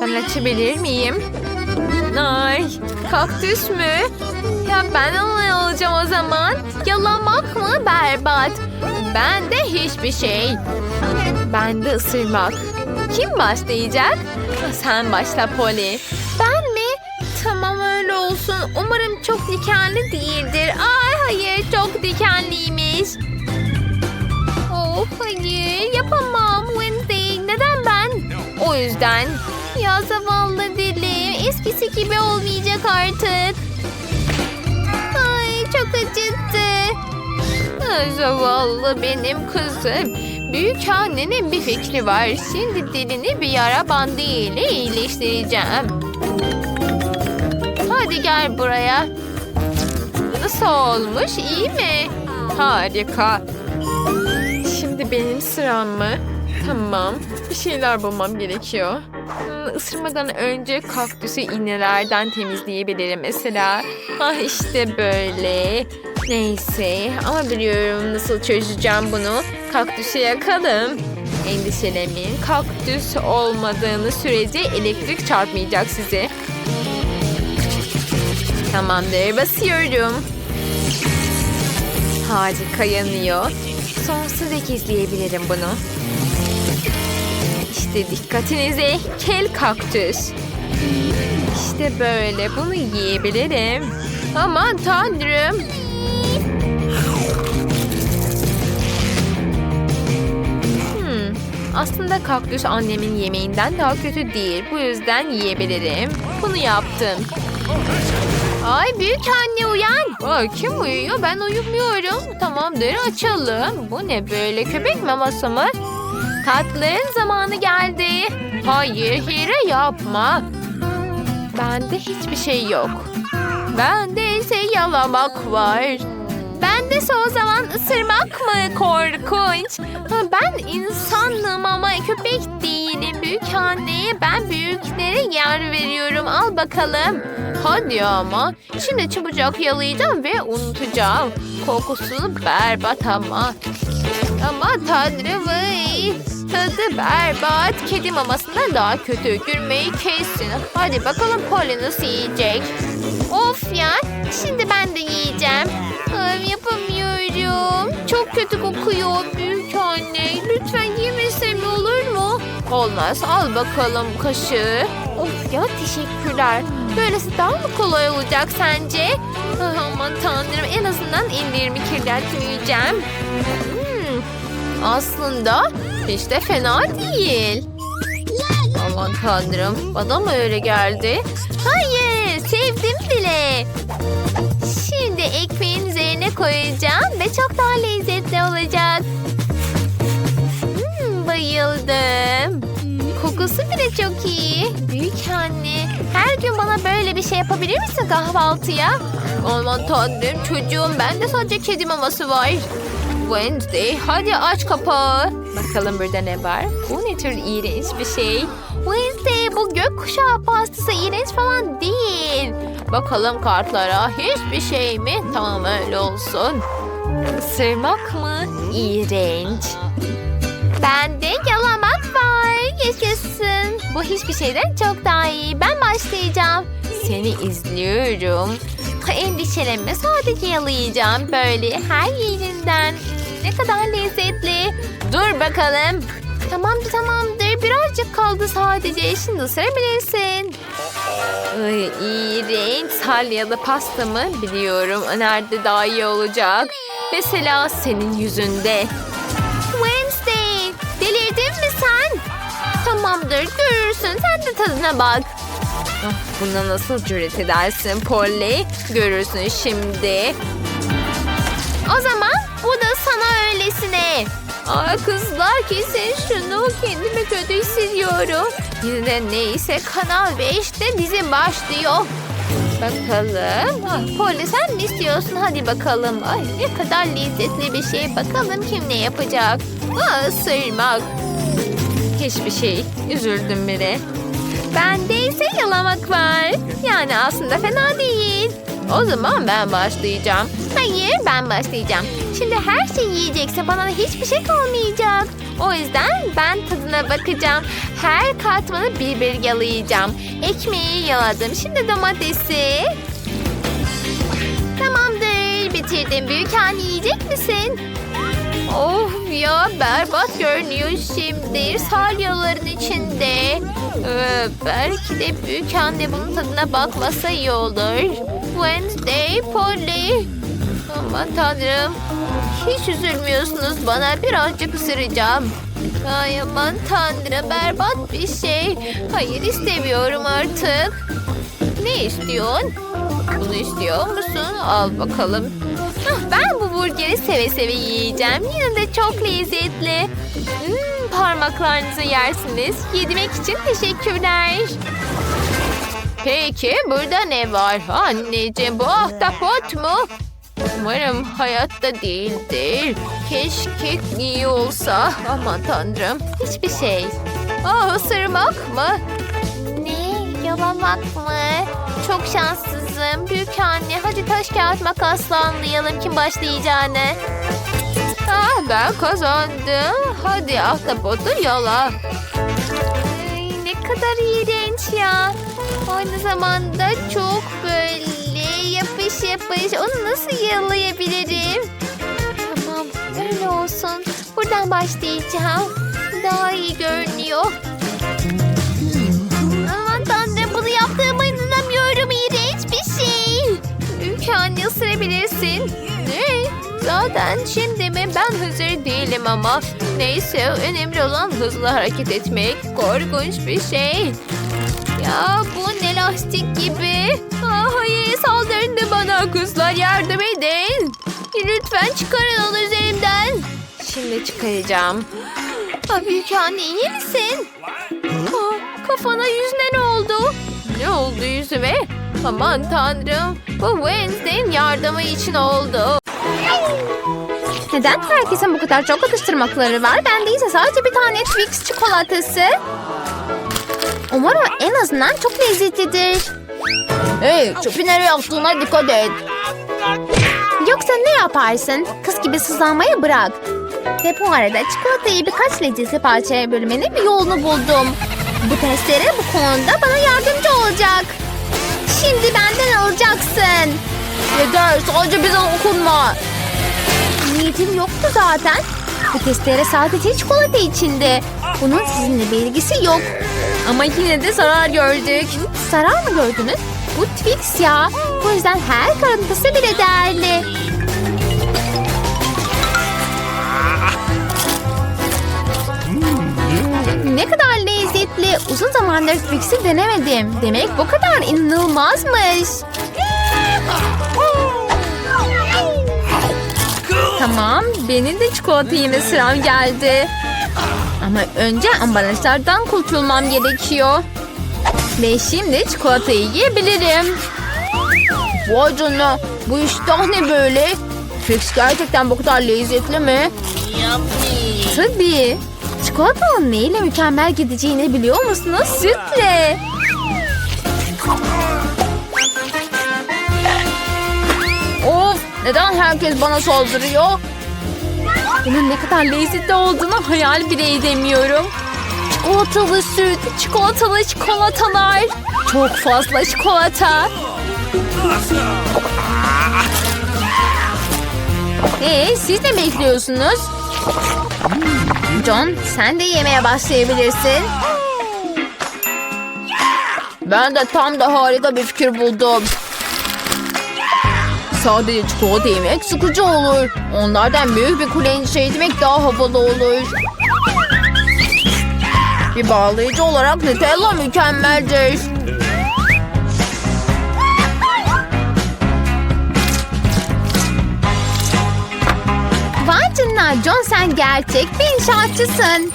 Ben açabilir miyim? Ay, kaktüs mü? Ya ben onu alacağım o zaman. Yalamak mı berbat? Ben de hiçbir şey. Ben de ısırmak. Kim başlayacak? Sen başla Polly. Ben mi? Tamam öyle olsun. Umarım çok dikenli değildir. Ay hayır çok dikenliymiş. Oh hayır yapamam Wednesday. Neden ben? O yüzden. Ya zavallı dilim. Eskisi gibi olmayacak artık. Ay çok acıttı. Ay, Zavallı benim kızım. Büyük annenin bir fikri var. Şimdi dilini bir yara bandı ile iyileştireceğim. Hadi gel buraya. Nasıl olmuş? İyi mi? Harika. Şimdi benim sıram mı? Tamam. Bir şeyler bulmam gerekiyor. Hmm, Isırmadan önce kaktüsü iğnelerden temizleyebilirim mesela. Ah işte böyle. Neyse ama biliyorum nasıl çözeceğim bunu. Kaktüsü yakalım. Endişelemeyin. Kaktüs olmadığını sürece elektrik çarpmayacak sizi. Tamamdır basıyorum. Harika yanıyor. Sonsuza gizleyebilirim bunu. İşte dikkatinize kel kaktüs. İşte böyle bunu yiyebilirim. Aman tanrım. Hmm, aslında kaktüs annemin yemeğinden daha kötü değil. Bu yüzden yiyebilirim. Bunu yaptım. Ay büyük anne uyan. Ay, kim uyuyor? Ben uyumuyorum. Tamamdır açalım. Bu ne böyle köpek maması mı? Tatlının zamanı geldi. Hayır hile yapma. Bende hiçbir şey yok. Bende ise yalamak var. Bende o zaman ısırmak mı korkunç? Ben insanım ama köpek değilim. Büyük anneye ben büyüklere yer veriyorum. Al bakalım. Hadi ama. Şimdi çabucak yalayacağım ve unutacağım. Kokusu berbat ama. Ama tanrım vay. Tadı berbat. Kedi mamasından daha kötü. Gülmeyi kessin. Hadi bakalım Polly nasıl yiyecek. Of ya. Şimdi ben de yiyeceğim. Ay, yapamıyorum. Çok kötü kokuyor büyük anne. Lütfen yemesem olur mu? Olmaz. Al bakalım kaşığı. Of ya teşekkürler. Böylesi daha mı kolay olacak sence? Ah, Aman tanrım en azından ellerimi kirletmeyeceğim. Hmm, aslında hiç de fena değil. Aman tanrım bana mı öyle geldi? Hayır sevdim bile. Şimdi ekmeğin üzerine koyacağım ve çok daha lezzetli olacak. Hmm, bayıldım. Kokusu bile çok iyi. Büyük anne, her gün bana böyle bir şey yapabilir misin kahvaltıya? Aman tanrım çocuğum, bende sadece kedi maması var. Wednesday, hadi aç kapağı. Bakalım burada ne var? Bu ne tür iğrenç bir şey. Wednesday, bu gökkuşağı pastası iğrenç falan değil. Bakalım kartlara hiçbir şey mi? Tamam öyle olsun. Isırmak mı? İğrenç. Bende yalamak var. Yaşasın. Bu hiçbir şeyden çok daha iyi. Ben başlayacağım. Seni izliyorum. Endişelenme sadece yalayacağım. Böyle her yerinden. Ne kadar lezzetli. Dur bakalım. Tamamdır tamamdır. Birazcık kaldı sadece. Şimdi ısırabilirsin. Ay, iğrenç. Salyalı pasta mı? Biliyorum. Nerede daha iyi olacak? Mesela senin yüzünde. Wednesday, delirdin mi sen? Tamamdır, görürsün. Sen de tadına bak. Ah, buna nasıl cüret edersin Polly? Görürsün şimdi. O zaman Aa kızlar kesin şunu kendimi kötü hissediyorum. Yine neyse Kanal 5'te dizi başlıyor. Bakalım. Ah, Polly sen mi istiyorsun? Hadi bakalım. Ay ne kadar lezzetli bir şey. Bakalım kim ne yapacak. Aa, ısırmak. Hiçbir şey. Üzüldüm bile. Bende ise yalamak var. Yani aslında fena değil. O zaman ben başlayacağım. Hayır ben başlayacağım. Şimdi her şeyi yiyecekse bana hiçbir şey kalmayacak. O yüzden ben tadına bakacağım. Her katmanı bir bir yalayacağım. Ekmeği yaladım. Şimdi domatesi. Tamamdır. Bitirdim. Büyük anne yiyecek misin? Of ya berbat görünüyor şimdi. Salyaların içinde. Ee, belki de büyük anne bunun tadına bakmasa iyi olur. Wednesday, Polly. Aman tanrım. Hiç üzülmüyorsunuz bana. Birazcık ısıracağım. Ay aman tanrım berbat bir şey. Hayır istemiyorum artık. Ne istiyorsun? Bunu istiyor musun? Al bakalım. Ben bu burgeri seve seve yiyeceğim. Yine de çok lezzetli. Hmm, parmaklarınızı yersiniz. Yedirmek için teşekkürler. Peki burada ne var? Anneciğim bu ahtapot mu? Umarım hayatta değildir. Keşke iyi olsa. Aman tanrım. Hiçbir şey. Aa ısırmak mı? Ne? Yalamak mı? Çok şanssızım. Büyük anne hadi taş kağıt makasla anlayalım kim başlayacağını. Ah ben kazandım. Hadi ahtapotu yala. Ay, ne kadar iğrenç ya. Aynı zamanda çok böyle yapış yapış. Onu nasıl yalayabilirim? Tamam öyle olsun. Buradan başlayacağım. Daha iyi görünüyor. Aman tanrım bunu yaptığıma inanamıyorum. İğrenç bir şey. Büyük anne ısırabilirsin. Ne? Zaten şimdi mi? Ben hazır değilim ama. Neyse önemli olan hızlı hareket etmek. Korkunç bir şey. Ya bu ne lastik gibi. Aa, hayır saldırdı bana kızlar yardım edin. Lütfen çıkarın onu üzerimden. Şimdi çıkaracağım. Aa, büyük anne iyi misin? Aa, kafana yüzüne ne oldu? Ne oldu yüzüme? Aman tanrım. Bu Wednesday'in yardımı için oldu. Neden herkesin bu kadar çok atıştırmakları var? Ben değilse sadece bir tane Twix çikolatası. Umarım en azından çok lezzetlidir. Hey çöpü nereye attığına dikkat et. Yoksa ne yaparsın? Kız gibi sızlanmayı bırak. Ve bu arada çikolatayı birkaç lezzetli parçaya bölmenin bir yolunu buldum. Bu testere bu konuda bana yardımcı olacak. Şimdi benden alacaksın. Yeter sadece bize dokunma. Niyetim yoktu zaten. Bu testere sadece çikolata içinde. Bunun sizinle bir ilgisi yok. Ama yine de zarar gördük. Zarar mı gördünüz? Bu Twix ya. Bu yüzden her kırıntısı bile değerli. Ne kadar lezzetli. Uzun zamandır Twix'i denemedim. Demek bu kadar inanılmazmış. Tamam, benim de çikolata yeme sıram geldi. Ama önce ambalajlardan kurtulmam gerekiyor. Ve şimdi çikolatayı yiyebilirim. Vay canına, bu iştah ne böyle? Twix gerçekten bu kadar lezzetli mi? Tabii. Çikolatanın neyle mükemmel gideceğini biliyor musunuz? Sütle. Of neden herkes bana saldırıyor? Bunun ne kadar lezzetli olduğunu hayal bile edemiyorum. Çikolatalı süt, çikolatalı çikolatalar. Çok fazla çikolata. Ee, siz ne bekliyorsunuz? John sen de yemeye başlayabilirsin. Ben de tam da harika bir fikir buldum. Sadece çikolata yemek sıkıcı olur. Onlardan büyük bir kule inşa etmek daha havalı olur. Bir bağlayıcı olarak Nutella mükemmeldir. Vay canına John sen gerçek bir inşaatçısın.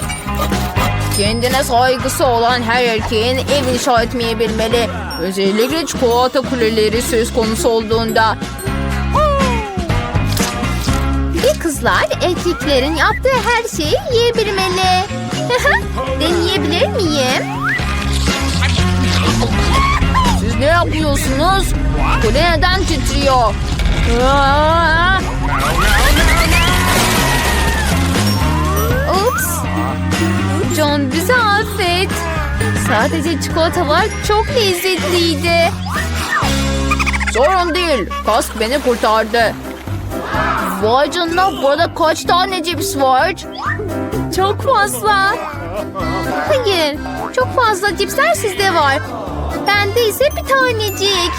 Kendine saygısı olan her erkeğin ev inşa etmeyi bilmeli. Özellikle çikolata kuleleri söz konusu olduğunda. Bir kızlar erkeklerin yaptığı her şeyi yiyebilmeli. Deneyebilir miyim? Siz ne yapıyorsunuz? Kule neden titriyor? Aa! Ups. John bizi affet. Sadece çikolatalar çok lezzetliydi. Sorun değil. Kask beni kurtardı. Vay canına burada kaç tane cips var? Çok fazla. Hayır, çok fazla cipsler sizde var. Bende ise bir tanecik.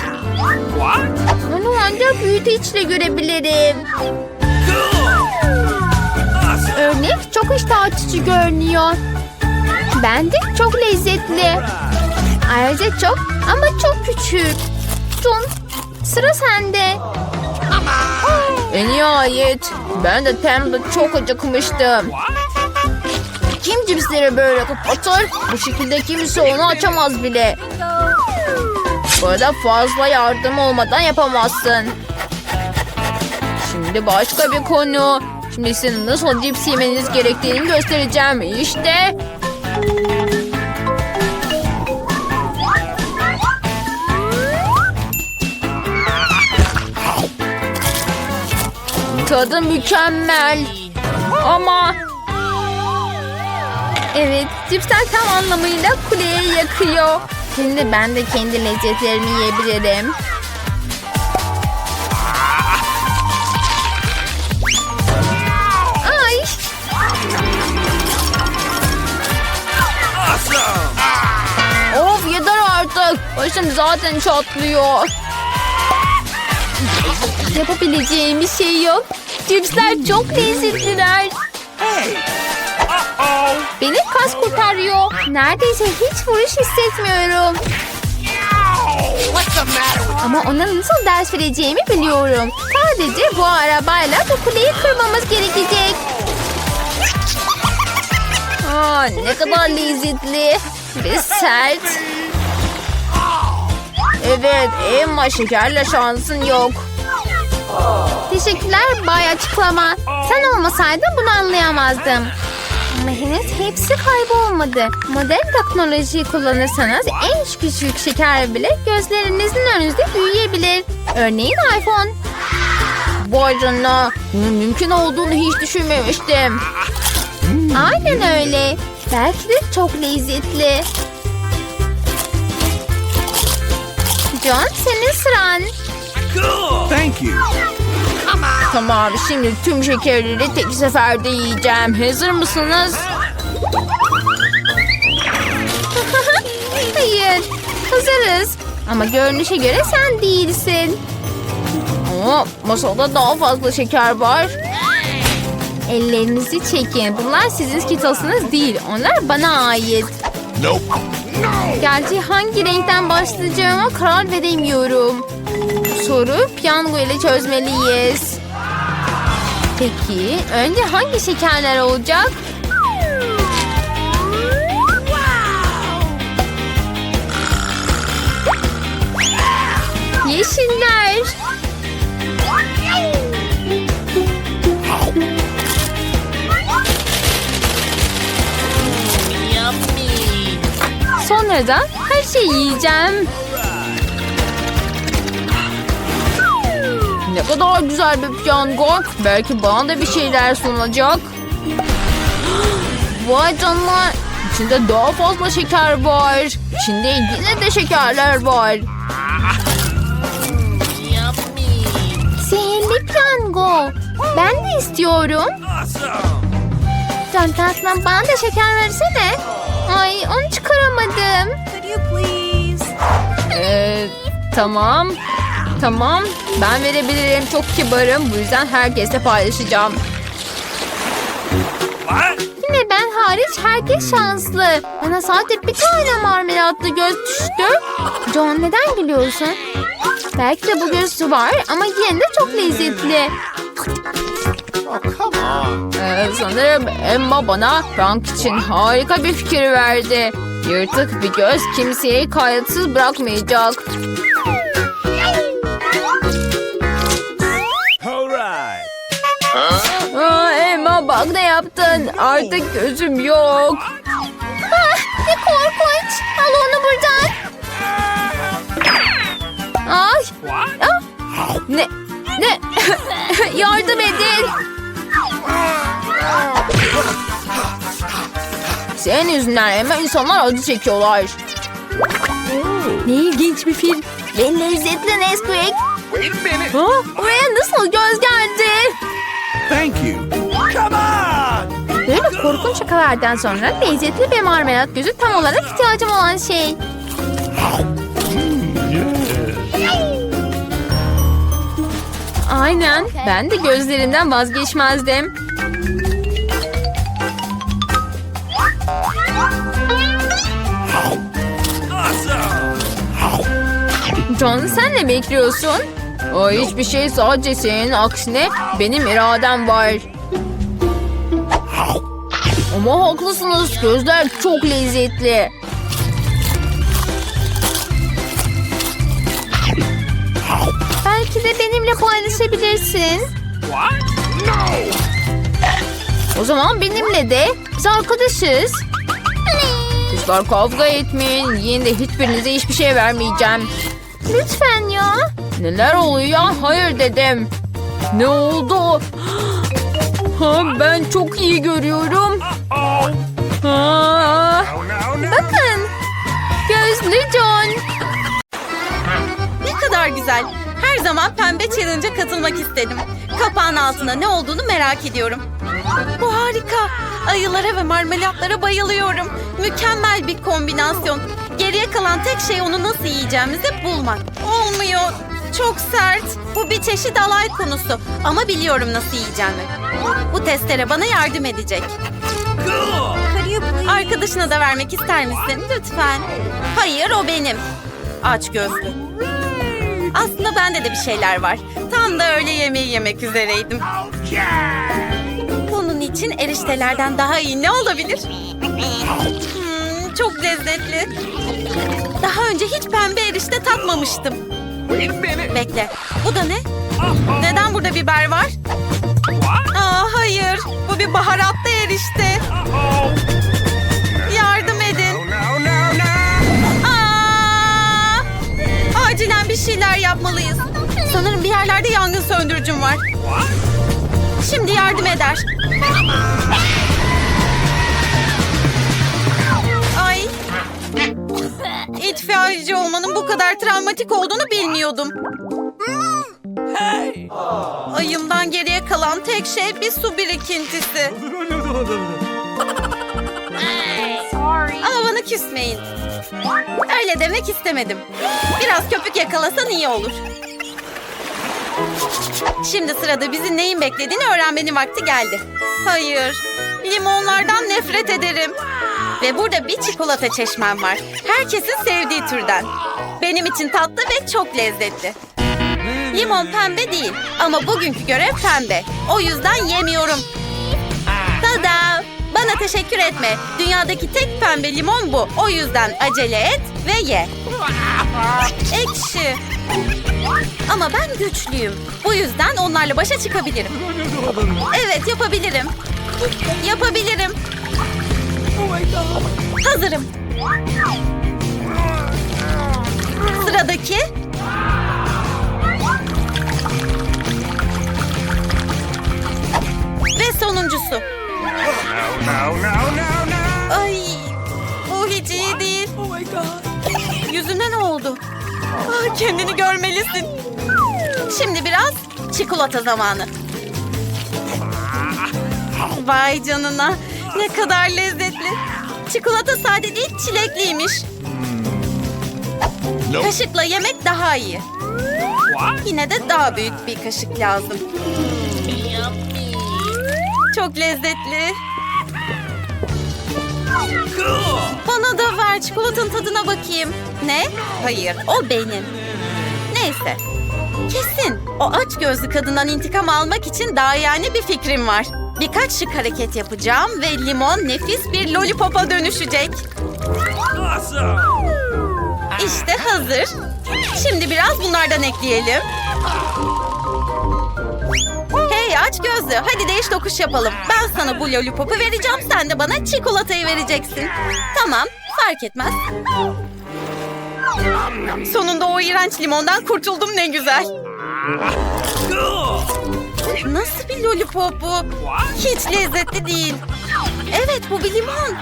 Onu ancak büyüteçle görebilirim. Örnek çok iştah açıcı görünüyor. Bence çok lezzetli. Ayrıca çok ama çok küçük. John, sıra sende. En nihayet. Ben de Tem'de çok acıkmıştım. Kim cipsleri böyle kapatır? Bu şekilde kimse onu açamaz bile. Böyle fazla yardım olmadan yapamazsın. Şimdi başka bir konu. Şimdi sizin nasıl cips yemeniz gerektiğini göstereceğim. İşte. Tadı mükemmel. Ama Evet, cipsler tam anlamıyla kuleyi yakıyor. Şimdi ben de kendi lezzetlerimi yiyebilirim. Ay, of yeter artık. Başım zaten çatlıyor. Yapabileceğim bir şey yok. Cipsler çok lezzetliler. Beni kas kurtarıyor. Neredeyse hiç vuruş hissetmiyorum. Ama ona nasıl ders vereceğimi biliyorum. Sadece bu arabayla bu kuleyi kırmamız gerekecek. Aa, ne kadar lezzetli ve sert. Evet, Emma şekerle şansın yok. Teşekkürler Bay Açıklama. Sen olmasaydın bunu anlayamazdım. Ama henüz hepsi kaybolmadı. Modern teknolojiyi kullanırsanız en küçük şeker bile gözlerinizin önünde büyüyebilir. Örneğin iPhone. Vay mümkün olduğunu hiç düşünmemiştim. Aynen öyle. Belki de çok lezzetli. John senin sıran. Thank you. Tamam, şimdi tüm şekerleri tek seferde yiyeceğim. Hazır mısınız? Hayır, hazırız. Ama görünüşe göre sen değilsin. Ama masada daha fazla şeker var. Ellerinizi çekin. Bunlar sizin skitosunuz değil. Onlar bana ait. Nope. No. Gerçi hangi renkten başlayacağıma karar veremiyorum. Soru piyango ile çözmeliyiz. Peki önce hangi şekerler olacak? Yeşiller. Sonra da her şeyi yiyeceğim. Ne kadar güzel bir piyango. Belki bana da bir şeyler sunacak. Vay canına. İçinde daha fazla şeker var. İçinde yine de şekerler var. Sihirli piyango. Ben de istiyorum. Can tatlım bana da şeker versene. Ay onu çıkaramadım. Ee, tamam. Tamam. Ben verebilirim. Çok kibarım. Bu yüzden herkesle paylaşacağım. Yine ben hariç herkes şanslı. Bana sadece bir tane marmelatlı göz düştü. John neden gülüyorsun? Belki de bu göz var ama yine de çok lezzetli. Ee, sanırım Emma bana Frank için harika bir fikir verdi. Yırtık bir göz kimseyi kayıtsız bırakmayacak. yaptın? Artık gözüm yok. Ah, ne korkunç. Al onu buradan. Ay. Ah. Ne? Ne? Yardım edin. Senin yüzünden hemen insanlar acı çekiyorlar. Ne ilginç bir film. Ve lezzetli Nesquik. Ha? Buraya nasıl göz geldi? Thank you. Come on. Korkunç şakalardan sonra lezzetli bir marmelat gözü tam olarak ihtiyacım olan şey. Aynen. Ben de gözlerinden vazgeçmezdim. John sen ne bekliyorsun? O hiçbir şey sadece senin aksine benim iradem var. Ama haklısınız. Gözler çok lezzetli. Belki de benimle paylaşabilirsin. What? No. O zaman benimle de biz arkadaşız. Kızlar kavga etmeyin. Yine de hiçbirinize hiçbir şey vermeyeceğim. Lütfen ya. Neler oluyor? Hayır dedim. Ne oldu? Ha, ben çok iyi görüyorum. Bakın. gözlü John. Ne kadar güzel. Her zaman pembe challenge'a katılmak istedim. Kapağın altında ne olduğunu merak ediyorum. Bu harika. Ayılara ve marmelatlara bayılıyorum. Mükemmel bir kombinasyon. Geriye kalan tek şey onu nasıl yiyeceğimizi bulmak. Olmuyor. Çok sert. Bu bir çeşit alay konusu. Ama biliyorum nasıl yiyeceğimi. Bu testere bana yardım edecek. Cool. Arkadaşına da vermek ister misin? Lütfen. Hayır o benim. Aç gözlü. Aslında bende de bir şeyler var. Tam da öyle yemeği yemek üzereydim. Bunun için eriştelerden daha iyi ne olabilir? Hmm, çok lezzetli. Daha önce hiç pembe erişte tatmamıştım. Bekle. Bu da ne? Neden burada biber var? Aa hayır. Bu bir baharatlı erişte. Bir şeyler yapmalıyız. Sanırım bir yerlerde yangın söndürücüm var. Şimdi yardım eder. Ay. İtfaiyeci olmanın bu kadar travmatik olduğunu bilmiyordum. Ayımdan geriye kalan tek şey bir su birikintisi. Ama bana küsmeyin. Öyle demek istemedim. Biraz köpük yakalasan iyi olur. Şimdi sırada bizi neyin beklediğini öğrenmenin vakti geldi. Hayır, limonlardan nefret ederim. Ve burada bir çikolata çeşmem var. Herkesin sevdiği türden. Benim için tatlı ve çok lezzetli. Limon pembe değil ama bugünkü görev pembe. O yüzden yemiyorum. Tada! Teşekkür etme. Dünyadaki tek pembe limon bu. O yüzden acele et ve ye. Ekşi. Ama ben güçlüyüm. Bu yüzden onlarla başa çıkabilirim. Evet yapabilirim. Yapabilirim. Hazırım. Sıradaki. Ve sonuncusu. No, no, no, no, no. Ay, bu hiç iyi değil. Oh my god. Yüzüne ne oldu? Ah, kendini görmelisin. Şimdi biraz çikolata zamanı. Vay canına. Ne kadar lezzetli. Çikolata sade değil, çilekliymiş. Nope. Kaşıkla yemek daha iyi. Yine de daha büyük bir kaşık lazım. Çok lezzetli. Bana da ver çikolatanın tadına bakayım. Ne? Hayır, o benim. Neyse. Kesin. O aç gözlü kadından intikam almak için daha yani bir fikrim var. Birkaç şık hareket yapacağım ve limon nefis bir lollipopa dönüşecek. İşte hazır. Şimdi biraz bunlardan ekleyelim. Hey aç gözlü, hadi değiş tokuş yapalım. Ben sana bu lollipopu vereceğim, sen de bana çikolatayı vereceksin. Tamam, fark etmez. Sonunda o iğrenç limondan kurtuldum ne güzel. Nasıl bir lollipop bu? Hiç lezzetli değil. Evet bu bir limon.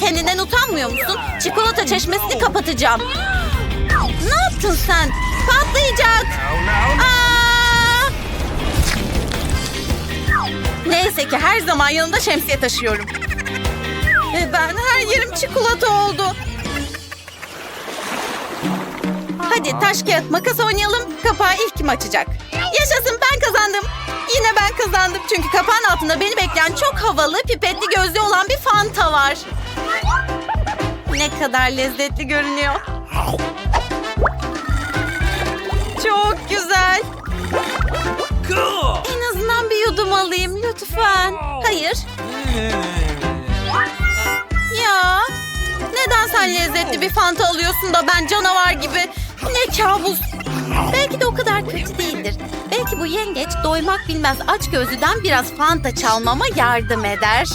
Kendinden utanmıyor musun? Çikolata çeşmesini kapatacağım. Ne yaptın sen? Patlayacak. Aa! Neyse ki her zaman yanımda şemsiye taşıyorum. Ve ben her yerim çikolata oldu. Hadi taş kağıt makas oynayalım. Kapağı ilk kim açacak? Yaşasın ben kazandım. Yine ben kazandım çünkü kapağın altında beni bekleyen çok havalı pipetli gözlü olan bir fanta var. Ne kadar lezzetli görünüyor. Çok güzel. Cool. Alayım lütfen. Hayır. Ya. Neden sen lezzetli bir fanta alıyorsun da ben canavar gibi? Ne kabus. Belki de o kadar kötü değildir. Belki bu yengeç doymak bilmez aç gözlüden biraz fanta çalmama yardım eder.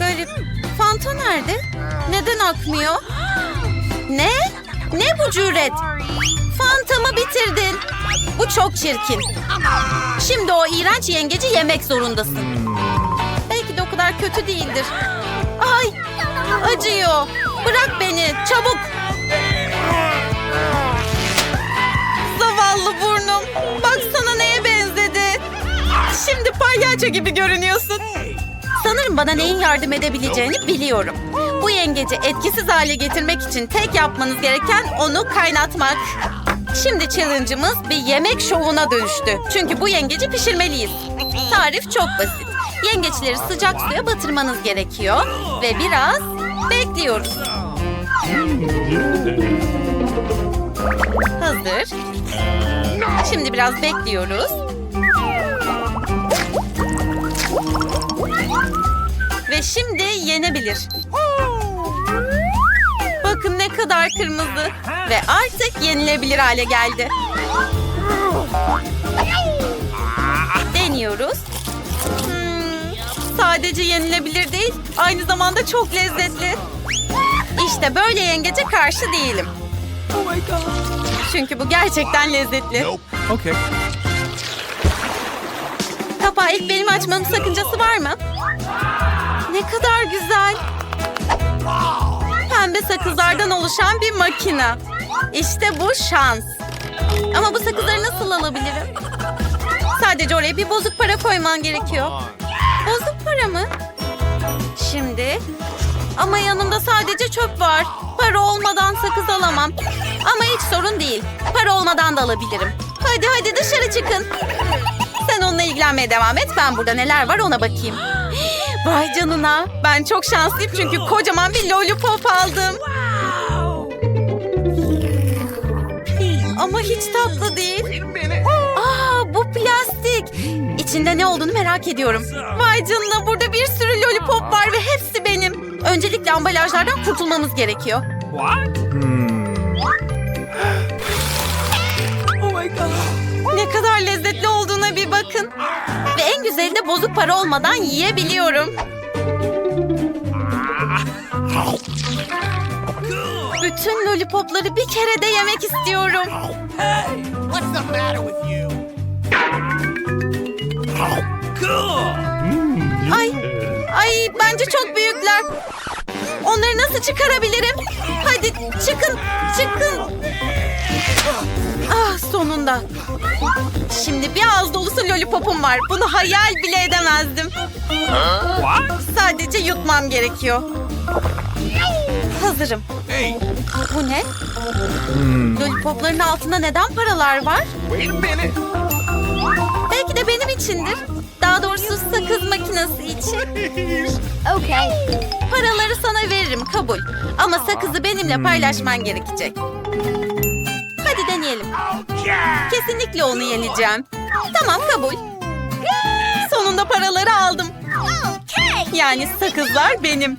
Böyle fanta nerede? Neden akmıyor? Ne? Ne bu cüret? Fantamı bitirdin. Bu çok çirkin. Şimdi o iğrenç yengeci yemek zorundasın. Belki de o kadar kötü değildir. Ay, acıyor. Bırak beni, çabuk. Zavallı burnum. Baksana neye benzedi. Şimdi palyaço gibi görünüyorsun. Sanırım bana neyin yardım edebileceğini biliyorum. Bu yengeci etkisiz hale getirmek için tek yapmanız gereken onu kaynatmak. Şimdi challenge'ımız bir yemek şovuna dönüştü. Çünkü bu yengeci pişirmeliyiz. Tarif çok basit. Yengeçleri sıcak suya batırmanız gerekiyor ve biraz bekliyoruz. Hazır. Şimdi biraz bekliyoruz. Ve şimdi yenebilir. Bakın ne kadar kırmızı. Ve artık yenilebilir hale geldi. Deniyoruz. Hmm, sadece yenilebilir değil, aynı zamanda çok lezzetli. İşte böyle yengece karşı değilim. Çünkü bu gerçekten lezzetli. Okay. Kapağı ilk benim açmamın sakıncası var mı? Ne kadar güzel. Pembe sakızlardan oluşan bir makine. İşte bu şans. Ama bu sakızları nasıl alabilirim? Sadece oraya bir bozuk para koyman gerekiyor. Bozuk para mı? Şimdi. Ama yanımda sadece çöp var. Para olmadan sakız alamam. Ama hiç sorun değil. Para olmadan da alabilirim. Hadi hadi dışarı çıkın. Sen onunla ilgilenmeye devam et. Ben burada neler var ona bakayım. Vay canına. Ben çok şanslıyım çünkü kocaman bir lollipop aldım. Ama hiç tatlı değil. Aa, bu plastik. İçinde ne olduğunu merak ediyorum. Vay canına burada bir sürü lollipop var ve hepsi benim. Öncelikle ambalajlardan kurtulmamız gerekiyor. What? Oh my god. Ne kadar lezzetli olduğuna bir bakın. Ve en güzeli de bozuk para olmadan yiyebiliyorum. Bütün lollipopları bir kere de yemek istiyorum. What's the matter with you? Ay, ay bence çok büyükler. Onları nasıl çıkarabilirim? Hadi çıkın, çıkın. Ah sonunda. Şimdi bir ağız dolusu lollipopum var. Bunu hayal bile edemezdim. Sadece yutmam gerekiyor. Hazırım. Hey, Bu ne? Lollipopların altında neden paralar var? Belki de benim içindir. Daha doğrusu sakız makinesi için. Okay. Paraları sana veririm kabul. Ama sakızı benimle paylaşman gerekecek. Kesinlikle onu yeneceğim. Tamam kabul. Sonunda paraları aldım. Yani sakızlar benim.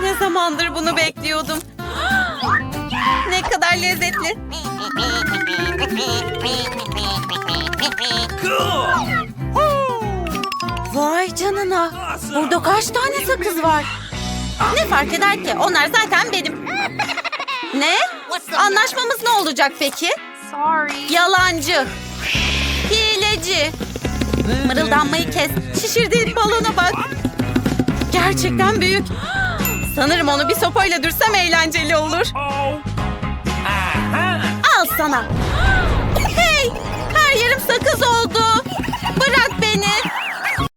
Ne zamandır bunu bekliyordum. Ne kadar lezzetli. Vay canına. Burada kaç tane sakız var? Ne fark eder ki? Onlar zaten benim. Ne? Anlaşmamız ne olacak peki? Yalancı. Hileci. Mırıldanmayı kes. Şişirdiğin balona bak. Gerçekten büyük. Sanırım onu bir sopayla dürsem eğlenceli olur. Al sana. Hey! Her yerim sakız oldu.